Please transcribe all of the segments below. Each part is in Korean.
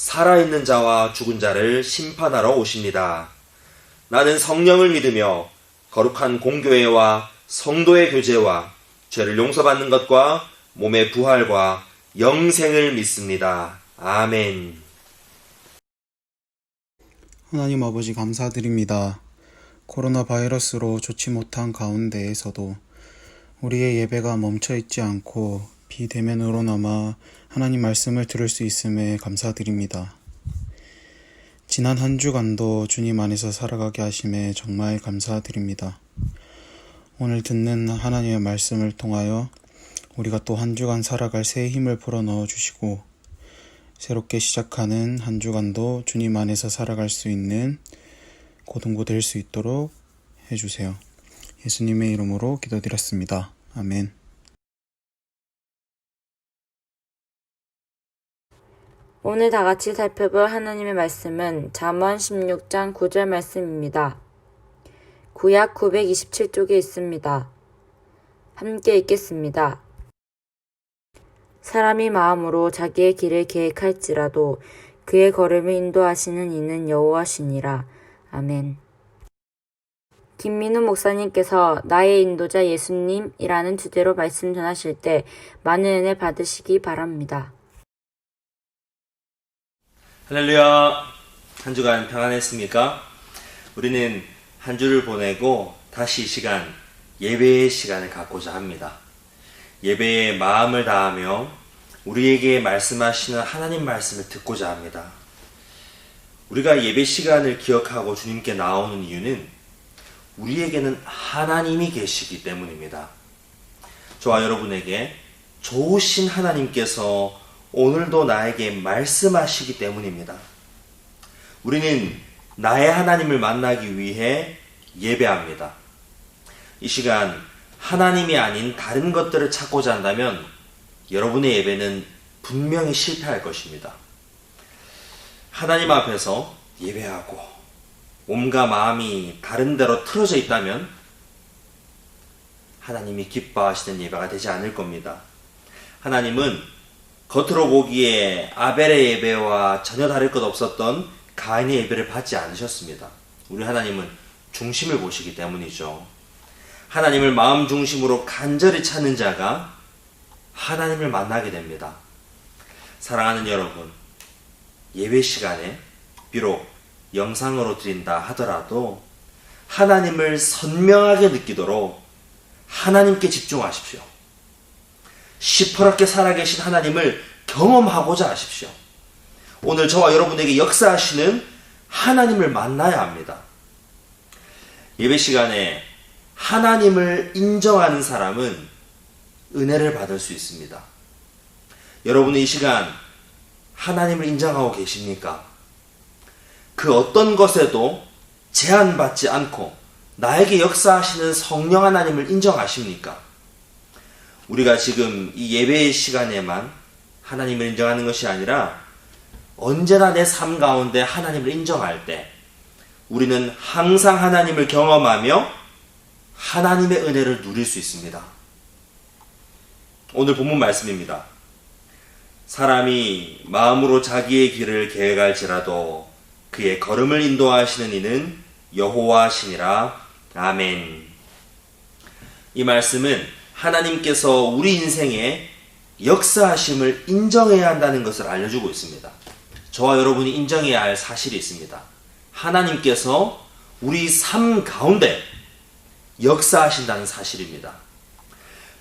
살아있는 자와 죽은 자를 심판하러 오십니다. 나는 성령을 믿으며 거룩한 공교회와 성도의 교제와 죄를 용서받는 것과 몸의 부활과 영생을 믿습니다. 아멘. 하나님 아버지 감사드립니다. 코로나 바이러스로 좋지 못한 가운데에서도 우리의 예배가 멈춰 있지 않고 비대면으로나마 하나님 말씀을 들을 수 있음에 감사드립니다. 지난 한 주간도 주님 안에서 살아가게 하심에 정말 감사드립니다. 오늘 듣는 하나님의 말씀을 통하여 우리가 또 한 주간 살아갈 새 힘을 불어넣어 주시고 새롭게 시작하는 한 주간도 주님 안에서 살아갈 수 있는 고등고 될수 있도록 해주세요. 예수님의 이름으로 기도드렸습니다. 아멘. 오늘 다 같이 살펴볼 하나님의 말씀은 잠언 16장 9절 말씀입니다. 구약 927쪽에 있습니다. 함께 읽겠습니다. 사람이 마음으로 자기의 길을 계획할지라도 그의 걸음을 인도하시는 이는 여호와시니라. 아멘. 김민우 목사님께서 나의 인도자 예수님이라는 주제로 말씀 전하실 때 많은 은혜 받으시기 바랍니다. 할렐루야. 한 주간 평안했습니까? 우리는 한 주를 보내고 다시 이 시간, 예배의 시간을 갖고자 합니다. 예배에 마음을 다하며 우리에게 말씀하시는 하나님 말씀을 듣고자 합니다. 우리가 예배 시간을 기억하고 주님께 나오는 이유는 우리에게는 하나님이 계시기 때문입니다. 저와 여러분에게 좋으신 하나님께서 오늘도 나에게 말씀하시기 때문입니다. 우리는 나의 하나님을 만나기 위해 예배합니다. 이 시간 하나님이 아닌 다른 것들을 찾고자 한다면 여러분의 예배는 분명히 실패할 것입니다. 하나님 앞에서 예배하고 몸과 마음이 다른 데로 틀어져 있다면 하나님이 기뻐하시는 예배가 되지 않을 겁니다. 하나님은 겉으로 보기에 아벨의 예배와 전혀 다를 것 없었던 가인의 예배를 받지 않으셨습니다. 우리 하나님은 중심을 보시기 때문이죠. 하나님을 마음 중심으로 간절히 찾는 자가 하나님을 만나게 됩니다. 사랑하는 여러분, 예배 시간에 비록 영상으로 드린다 하더라도 하나님을 선명하게 느끼도록 하나님께 집중하십시오. 시퍼렇게 살아계신 하나님을 경험하고자 하십시오. 오늘 저와 여러분에게 역사하시는 하나님을 만나야 합니다. 예배 시간에 하나님을 인정하는 사람은 은혜를 받을 수 있습니다. 여러분의 이 시간 하나님을 인정하고 계십니까? 그 어떤 것에도 제한받지 않고 나에게 역사하시는 성령 하나님을 인정하십니까? 우리가 지금 이 예배의 시간에만 하나님을 인정하는 것이 아니라 언제나 내 삶 가운데 하나님을 인정할 때 우리는 항상 하나님을 경험하며 하나님의 은혜를 누릴 수 있습니다. 오늘 본문 말씀입니다. 사람이 마음으로 자기의 길을 계획할지라도 그의 걸음을 인도하시는 이는 여호와시니라. 아멘. 이 말씀은 하나님께서 우리 인생에 역사하심을 인정해야 한다는 것을 알려주고 있습니다. 저와 여러분이 인정해야 할 사실이 있습니다. 하나님께서 우리 삶 가운데 역사하신다는 사실입니다.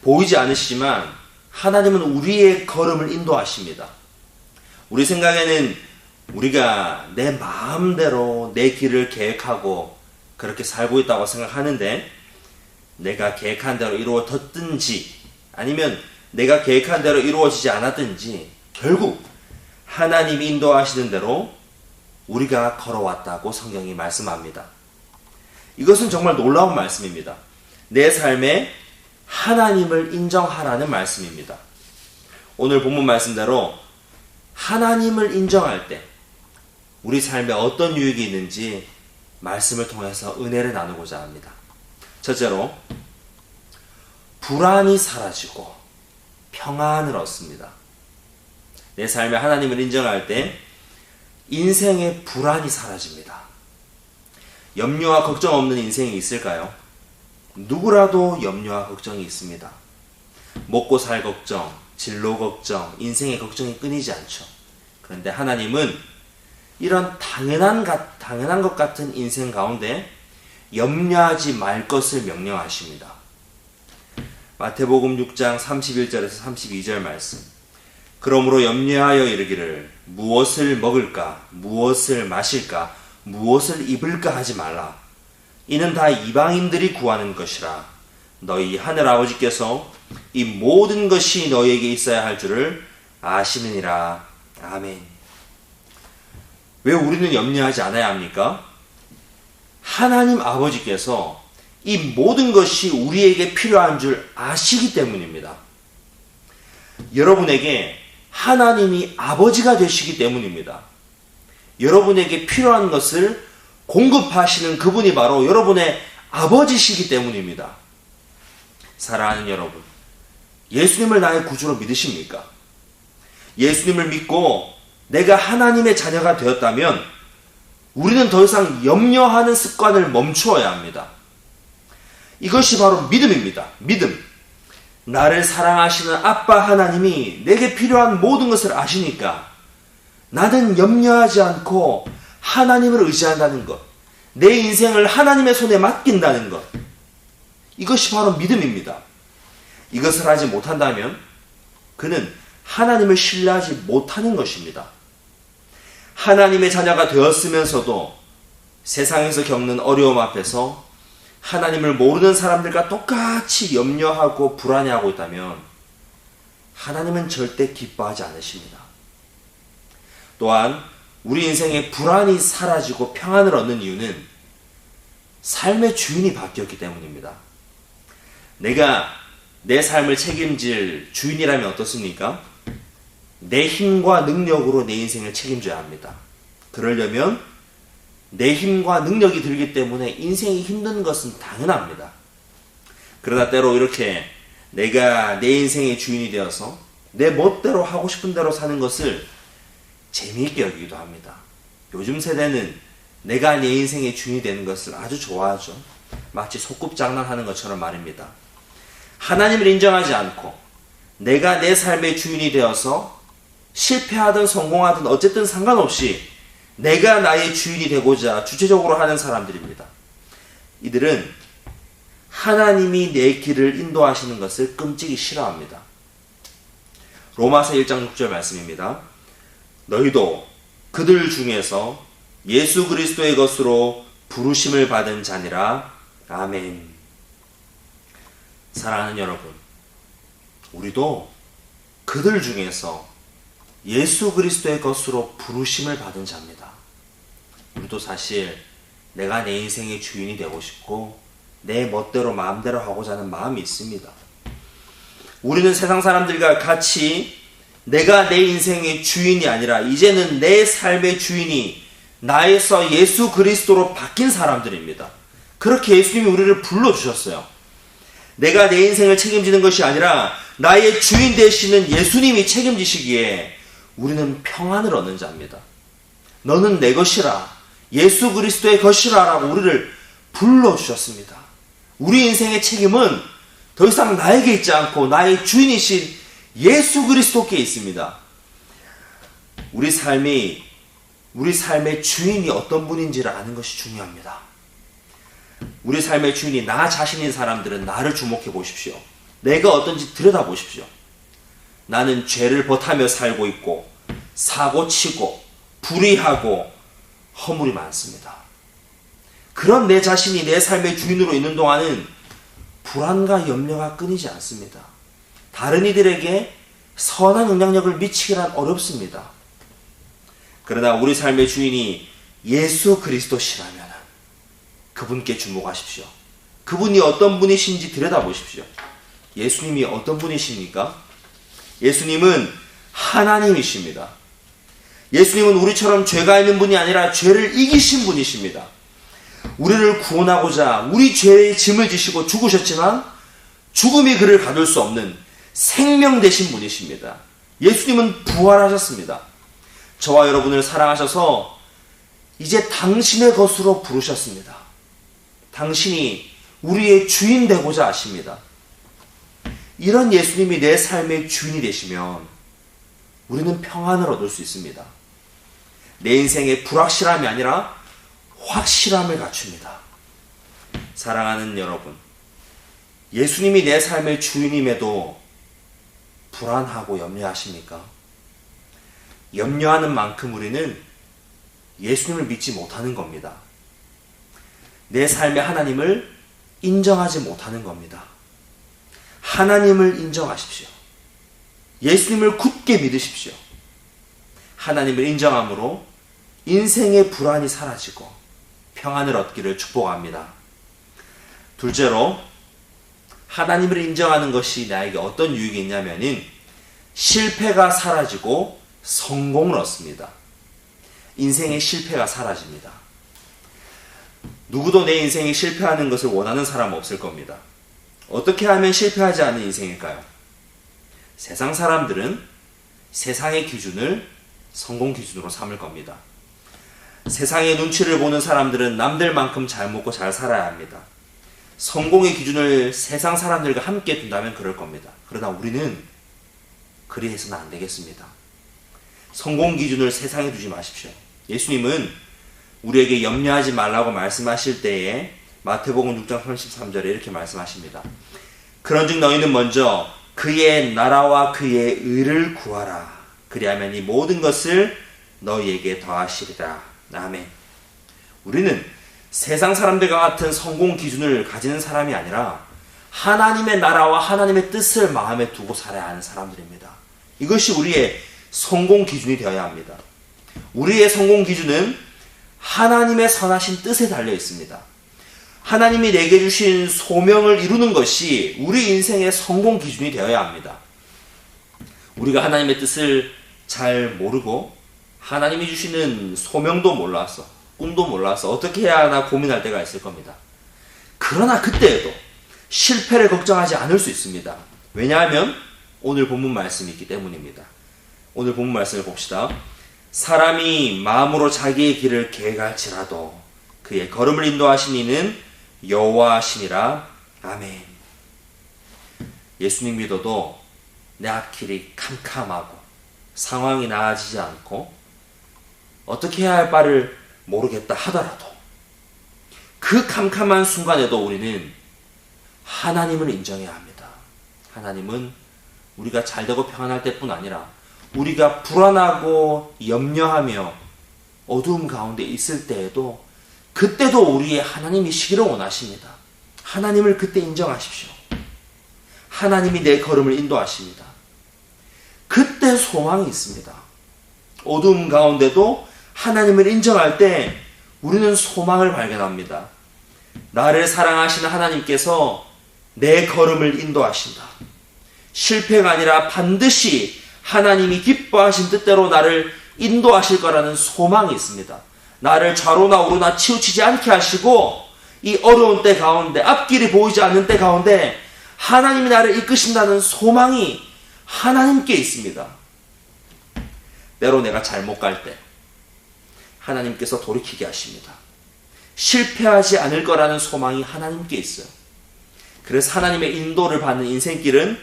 보이지 않으시지만 하나님은 우리의 걸음을 인도하십니다. 우리 생각에는 우리가 내 마음대로 내 길을 계획하고 그렇게 살고 있다고 생각하는데 내가 계획한 대로 이루어졌든지 아니면 내가 계획한 대로 이루어지지 않았든지 결국 하나님이 인도하시는 대로 우리가 걸어왔다고 성경이 말씀합니다. 이것은 정말 놀라운 말씀입니다. 내 삶에 하나님을 인정하라는 말씀입니다. 오늘 본문 말씀대로 하나님을 인정할 때 우리 삶에 어떤 유익이 있는지 말씀을 통해서 은혜를 나누고자 합니다. 첫째로 불안이 사라지고 평안을 얻습니다. 내 삶에 하나님을 인정할 때 인생의 불안이 사라집니다. 염려와 걱정 없는 인생이 있을까요? 누구라도 염려와 걱정이 있습니다. 먹고 살 걱정, 진로 걱정, 인생의 걱정이 끊이지 않죠. 그런데 하나님은 이런 당연한, 가- 당연한 것 같은 인생 가운데 염려하지 말 것을 명령하십니다. 마태복음 6장 31절에서 32절 말씀. 그러므로 염려하여 이르기를 무엇을 먹을까, 무엇을 마실까, 무엇을 입을까 하지 말라. 이는 다 이방인들이 구하는 것이라. 너희 하늘 아버지께서 이 모든 것이 너희에게 있어야 할 줄을 아시느니라. 아멘. 왜 우리는 염려하지 않아야 합니까? 하나님 아버지께서 이 모든 것이 우리에게 필요한 줄 아시기 때문입니다. 여러분에게 하나님이 아버지가 되시기 때문입니다. 여러분에게 필요한 것을 공급하시는 그분이 바로 여러분의 아버지시기 때문입니다. 사랑하는 여러분, 예수님을 나의 구주로 믿으십니까? 예수님을 믿고 내가 하나님의 자녀가 되었다면 우리는 더 이상 염려하는 습관을 멈추어야 합니다. 이것이 바로 믿음입니다. 믿음. 나를 사랑하시는 아빠 하나님이 내게 필요한 모든 것을 아시니까 나는 염려하지 않고 하나님을 의지한다는 것. 내 인생을 하나님의 손에 맡긴다는 것. 이것이 바로 믿음입니다. 이것을 하지 못한다면 그는 하나님을 신뢰하지 못하는 것입니다. 하나님의 자녀가 되었으면서도 세상에서 겪는 어려움 앞에서 하나님을 모르는 사람들과 똑같이 염려하고 불안해하고 있다면 하나님은 절대 기뻐하지 않으십니다. 또한 우리 인생의 불안이 사라지고 평안을 얻는 이유는 삶의 주인이 바뀌었기 때문입니다. 내가 내 삶을 책임질 주인이라면 어떻습니까? 내 힘과 능력으로 내 인생을 책임져야 합니다. 그러려면 내 힘과 능력이 들기 때문에 인생이 힘든 것은 당연합니다. 그러나 때로 이렇게 내가 내 인생의 주인이 되어서 내 멋대로 하고 싶은 대로 사는 것을 재미있게 여기기도 합니다. 요즘 세대는 내가 내 인생의 주인이 되는 것을 아주 좋아하죠. 마치 소꿉장난하는 것처럼 말입니다. 하나님을 인정하지 않고 내가 내 삶의 주인이 되어서 실패하든 성공하든 어쨌든 상관없이 내가 나의 주인이 되고자 주체적으로 하는 사람들입니다. 이들은 하나님이 내 길을 인도하시는 것을 끔찍이 싫어합니다. 로마서 1장 6절 말씀입니다. 너희도 그들 중에서 예수 그리스도의 것으로 부르심을 받은 자니라. 아멘. 사랑하는 여러분, 우리도 그들 중에서 예수 그리스도의 것으로 부르심을 받은 자입니다. 우리도 사실 내가 내 인생의 주인이 되고 싶고 내 멋대로 마음대로 하고자 하는 마음이 있습니다. 우리는 세상 사람들과 같이 내가 내 인생의 주인이 아니라 이제는 내 삶의 주인이 나에서 예수 그리스도로 바뀐 사람들입니다. 그렇게 예수님이 우리를 불러주셨어요. 내가 내 인생을 책임지는 것이 아니라 나의 주인 되시는 예수님이 책임지시기에 우리는 평안을 얻는 자입니다. 너는 내 것이라 예수 그리스도의 것이라 라고 우리를 불러 주셨습니다. 우리 인생의 책임은 더 이상 나에게 있지 않고 나의 주인이신 예수 그리스도께 있습니다. 우리 삶이 우리 삶의 주인이 어떤 분인지를 아는 것이 중요합니다. 우리 삶의 주인이 나 자신인 사람들은 나를 주목해 보십시오. 내가 어떤지 들여다 보십시오. 나는 죄를 버타며 살고 있고 사고 치고 불의하고 허물이 많습니다. 그런 내 자신이 내 삶의 주인으로 있는 동안은 불안과 염려가 끊이지 않습니다. 다른 이들에게 선한 영향력을 미치기란 어렵습니다. 그러나 우리 삶의 주인이 예수 그리스도시라면 그분께 주목하십시오. 그분이 어떤 분이신지 들여다보십시오. 예수님이 어떤 분이십니까? 예수님은 하나님이십니다. 예수님은 우리처럼 죄가 있는 분이 아니라 죄를 이기신 분이십니다. 우리를 구원하고자 우리 죄의 짐을 지시고 죽으셨지만 죽음이 그를 가둘 수 없는 생명 되신 분이십니다. 예수님은 부활하셨습니다. 저와 여러분을 사랑하셔서 이제 당신의 것으로 부르셨습니다. 당신이 우리의 주인 되고자 하십니다. 이런 예수님이 내 삶의 주인이 되시면 우리는 평안을 얻을 수 있습니다. 내 인생의 불확실함이 아니라 확실함을 갖춥니다. 사랑하는 여러분, 예수님이 내 삶의 주인임에도 불안하고 염려하십니까? 염려하는 만큼 우리는 예수님을 믿지 못하는 겁니다. 내 삶의 하나님을 인정하지 못하는 겁니다. 하나님을 인정하십시오. 예수님을 굳게 믿으십시오. 하나님을 인정함으로 인생의 불안이 사라지고 평안을 얻기를 축복합니다. 둘째로 하나님을 인정하는 것이 나에게 어떤 유익이 있냐면은 실패가 사라지고 성공을 얻습니다. 인생의 실패가 사라집니다. 누구도 내 인생이 실패하는 것을 원하는 사람 없을 겁니다. 어떻게 하면 실패하지 않는 인생일까요? 세상 사람들은 세상의 기준을 성공 기준으로 삼을 겁니다. 세상의 눈치를 보는 사람들은 남들만큼 잘 먹고 잘 살아야 합니다. 성공의 기준을 세상 사람들과 함께 둔다면 그럴 겁니다. 그러나 우리는 그리 해서는 안 되겠습니다. 성공 기준을 세상에 두지 마십시오. 예수님은 우리에게 염려하지 말라고 말씀하실 때에 마태복음 6장 33절에 이렇게 말씀하십니다. 그런즉 너희는 먼저 그의 나라와 그의 의를 구하라. 그리하면 이 모든 것을 너희에게 더하시리라. 아멘. 우리는 세상 사람들과 같은 성공 기준을 가지는 사람이 아니라 하나님의 나라와 하나님의 뜻을 마음에 두고 살아야 하는 사람들입니다. 이것이 우리의 성공 기준이 되어야 합니다. 우리의 성공 기준은 하나님의 선하신 뜻에 달려 있습니다. 하나님이 내게 주신 소명을 이루는 것이 우리 인생의 성공 기준이 되어야 합니다. 우리가 하나님의 뜻을 잘 모르고 하나님이 주시는 소명도 몰라서 꿈도 몰라서 어떻게 해야 하나 고민할 때가 있을 겁니다. 그러나 그때에도 실패를 걱정하지 않을 수 있습니다. 왜냐하면 오늘 본문 말씀이 있기 때문입니다. 오늘 본문 말씀을 봅시다. 사람이 마음으로 자기의 길을 계획할지라도 그의 걸음을 인도하신 이는 여호와시니라. 아멘. 예수님 믿어도 내 앞길이 캄캄하고 상황이 나아지지 않고 어떻게 해야 할 바를 모르겠다 하더라도 그 캄캄한 순간에도 우리는 하나님을 인정해야 합니다. 하나님은 우리가 잘되고 평안할 때뿐 아니라 우리가 불안하고 염려하며 어두움 가운데 있을 때에도 그때도 우리의 하나님이 시기를 원하십니다. 하나님을 그때 인정하십시오. 하나님이 내 걸음을 인도하십니다. 그때 소망이 있습니다. 어두움 가운데도 하나님을 인정할 때 우리는 소망을 발견합니다. 나를 사랑하시는 하나님께서 내 걸음을 인도하신다. 실패가 아니라 반드시 하나님이 기뻐하신 뜻대로 나를 인도하실 거라는 소망이 있습니다. 나를 좌로나 우로나 치우치지 않게 하시고 이 어려운 때 가운데 앞길이 보이지 않는 때 가운데 하나님이 나를 이끄신다는 소망이 하나님께 있습니다. 때로 내가 잘못 갈 때 하나님께서 돌이키게 하십니다. 실패하지 않을 거라는 소망이 하나님께 있어요. 그래서 하나님의 인도를 받는 인생길은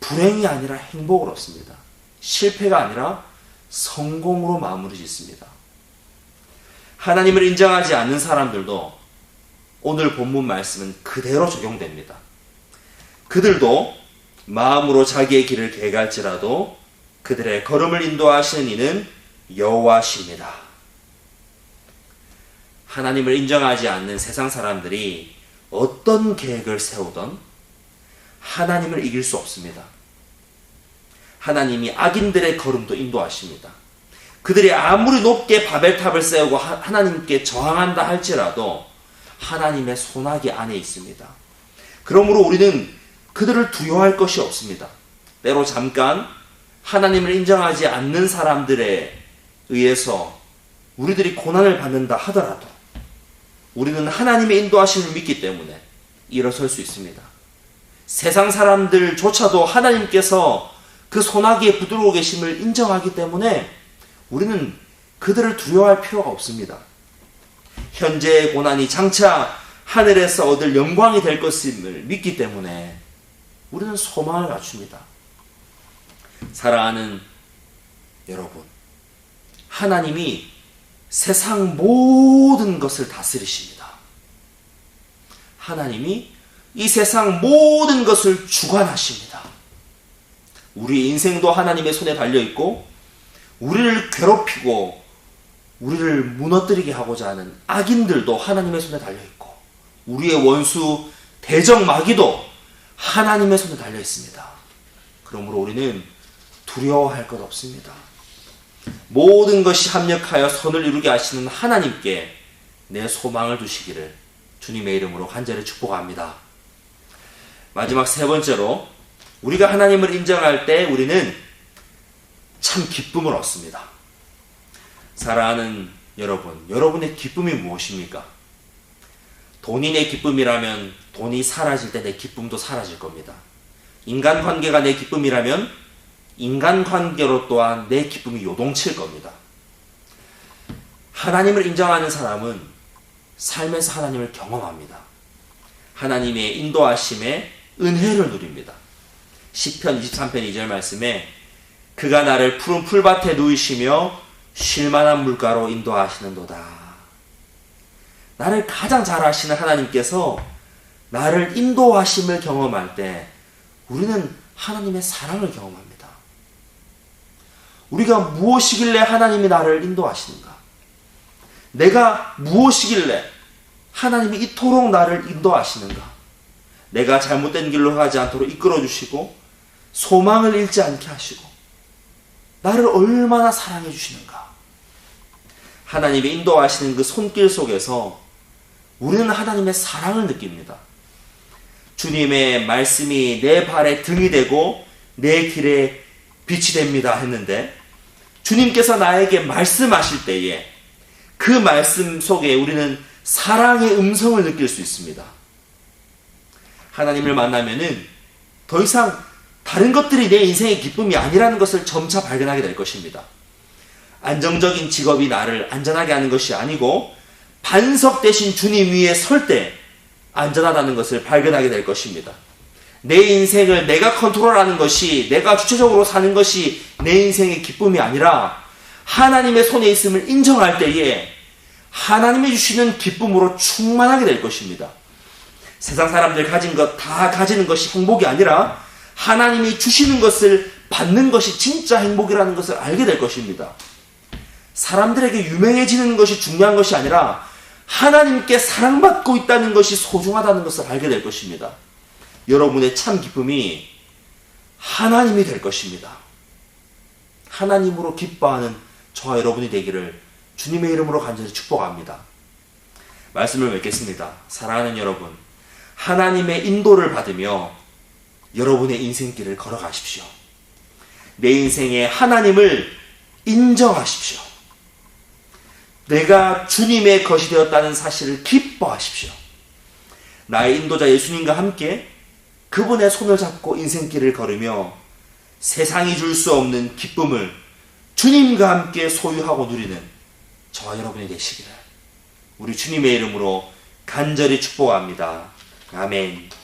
불행이 아니라 행복을 얻습니다. 실패가 아니라 성공으로 마무리 짓습니다. 하나님을 인정하지 않는 사람들도 오늘 본문 말씀은 그대로 적용됩니다. 그들도 마음으로 자기의 길을 계갈지라도 그들의 걸음을 인도하시는 이는 여호와십니다. 하나님을 인정하지 않는 세상 사람들이 어떤 계획을 세우던 하나님을 이길 수 없습니다. 하나님이 악인들의 걸음도 인도하십니다. 그들이 아무리 높게 바벨탑을 세우고 하- 하나님께 저항한다 할지라도 하나님의 손아귀 안에 있습니다. 그러므로 우리는 그들을 두려워할 것이 없습니다. 때로 잠깐 하나님을 인정하지 않는 사람들에 의해서 우리들이 고난을 받는다 하더라도 우리는 하나님의 인도하심을 믿기 때문에 일어설 수 있습니다. 세상 사람들조차도 하나님께서 그 소나기에 붙들고 계심을 인정하기 때문에 우리는 그들을 두려워할 필요가 없습니다. 현재의 고난이 장차 하늘에서 얻을 영광이 될 것임을 믿기 때문에 우리는 소망을 갖춥니다. 사랑하는 여러분, 하나님이 세상 모든 것을 다스리십니다. 하나님이 이 세상 모든 것을 주관하십니다. 우리 인생도 하나님의 손에 달려 있고, 우리를 괴롭히고, 우리를 무너뜨리게 하고자 하는 악인들도 하나님의 손에 달려 있고, 우리의 원수 대적 마귀도 하나님의 손에 달려 있습니다. 그러므로 우리는 두려워할 것 없습니다. 모든 것이 합력하여 선을 이루게 하시는 하나님께 내 소망을 두시기를 주님의 이름으로 간절히 축복합니다. 마지막 세 번째로 우리가 하나님을 인정할 때 우리는 참 기쁨을 얻습니다. 사랑하는 여러분, 여러분의 기쁨이 무엇입니까? 돈이 내 기쁨이라면 돈이 사라질 때 내 기쁨도 사라질 겁니다. 인간 관계가 내 기쁨이라면 인간 관계로 또한 내 기쁨이 요동칠 겁니다. 하나님을 인정하는 사람은 삶에서 하나님을 경험합니다. 하나님의 인도하심에 은혜를 누립니다. 시편 23편 2절 말씀에 그가 나를 푸른 풀밭에 누이시며 쉴만한 물가로 인도하시는도다. 나를 가장 잘 아시는 하나님께서 나를 인도하심을 경험할 때 우리는 하나님의 사랑을 경험합니다. 우리가 무엇이길래 하나님이 나를 인도하시는가? 내가 무엇이길래 하나님이 이토록 나를 인도하시는가? 내가 잘못된 길로 가지 않도록 이끌어 주시고 소망을 잃지 않게 하시고 나를 얼마나 사랑해 주시는가? 하나님이 인도하시는 그 손길 속에서 우리는 하나님의 사랑을 느낍니다. 주님의 말씀이 내 발에 등이 되고 내 길에 빛이 됩니다 했는데 주님께서 나에게 말씀하실 때에 그 말씀 속에 우리는 사랑의 음성을 느낄 수 있습니다. 하나님을 만나면은 더 이상 다른 것들이 내 인생의 기쁨이 아니라는 것을 점차 발견하게 될 것입니다. 안정적인 직업이 나를 안전하게 하는 것이 아니고 반석 대신 주님 위에 설 때 안전하다는 것을 발견하게 될 것입니다. 내 인생을 내가 컨트롤하는 것이 내가 주체적으로 사는 것이 내 인생의 기쁨이 아니라 하나님의 손에 있음을 인정할 때에 하나님이 주시는 기쁨으로 충만하게 될 것입니다. 세상 사람들 가진 것 다 가지는 것이 행복이 아니라 하나님이 주시는 것을 받는 것이 진짜 행복이라는 것을 알게 될 것입니다. 사람들에게 유명해지는 것이 중요한 것이 아니라 하나님께 사랑받고 있다는 것이 소중하다는 것을 알게 될 것입니다. 여러분의 참 기쁨이 하나님이 될 것입니다. 하나님으로 기뻐하는 저와 여러분이 되기를 주님의 이름으로 간절히 축복합니다. 말씀을 맺겠습니다. 사랑하는 여러분, 하나님의 인도를 받으며 여러분의 인생길을 걸어가십시오. 내 인생에 하나님을 인정하십시오. 내가 주님의 것이 되었다는 사실을 기뻐하십시오. 나의 인도자 예수님과 함께 그분의 손을 잡고 인생길을 걸으며 세상이 줄 수 없는 기쁨을 주님과 함께 소유하고 누리는 저와 여러분이 되시기를 우리 주님의 이름으로 간절히 축복합니다. 아멘.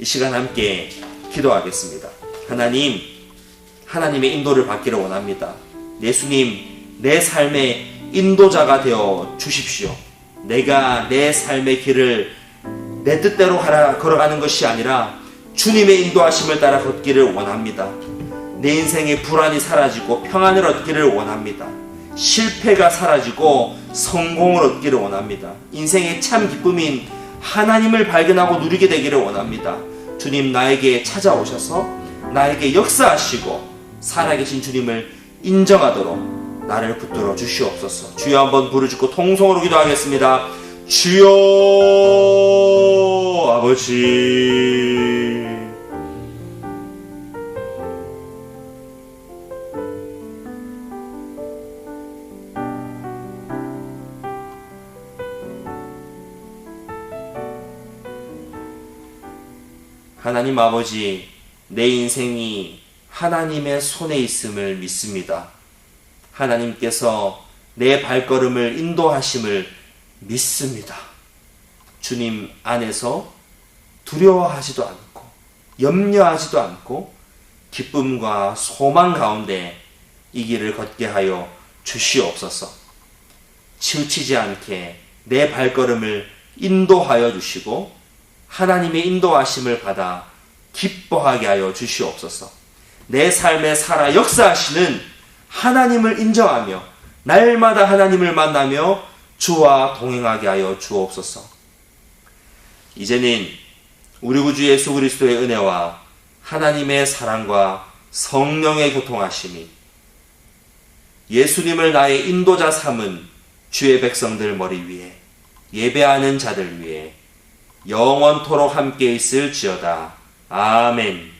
이 시간 함께 기도하겠습니다. 하나님, 하나님의 인도를 받기를 원합니다. 예수님, 내 삶의 인도자가 되어 주십시오. 내가 내 삶의 길을 내 뜻대로 가라, 걸어가는 것이 아니라 주님의 인도하심을 따라 걷기를 원합니다. 내 인생의 불안이 사라지고 평안을 얻기를 원합니다. 실패가 사라지고 성공을 얻기를 원합니다. 인생의 참 기쁨인 하나님을 발견하고 누리게 되기를 원합니다. 주님 나에게 찾아오셔서 나에게 역사하시고 살아계신 주님을 인정하도록 나를 붙들어 주시옵소서. 주여 한번 부르짖고 통성으로 기도하겠습니다. 주여 아버지. 하나님 아버지, 내 인생이 하나님의 손에 있음을 믿습니다. 하나님께서 내 발걸음을 인도하심을 믿습니다. 주님 안에서 두려워하지도 않고, 염려하지도 않고, 기쁨과 소망 가운데 이 길을 걷게 하여 주시옵소서. 치우치지 않게 내 발걸음을 인도하여 주시고, 하나님의 인도하심을 받아 기뻐하게 하여 주시옵소서. 내 삶에 살아 역사하시는 하나님을 인정하며 날마다 하나님을 만나며 주와 동행하게 하여 주옵소서. 이제는 우리 구주 예수 그리스도의 은혜와 하나님의 사랑과 성령의 교통하심이 예수님을 나의 인도자 삼은 주의 백성들 머리 위에 예배하는 자들 위에 영원토록 함께 있을지어다. 아멘.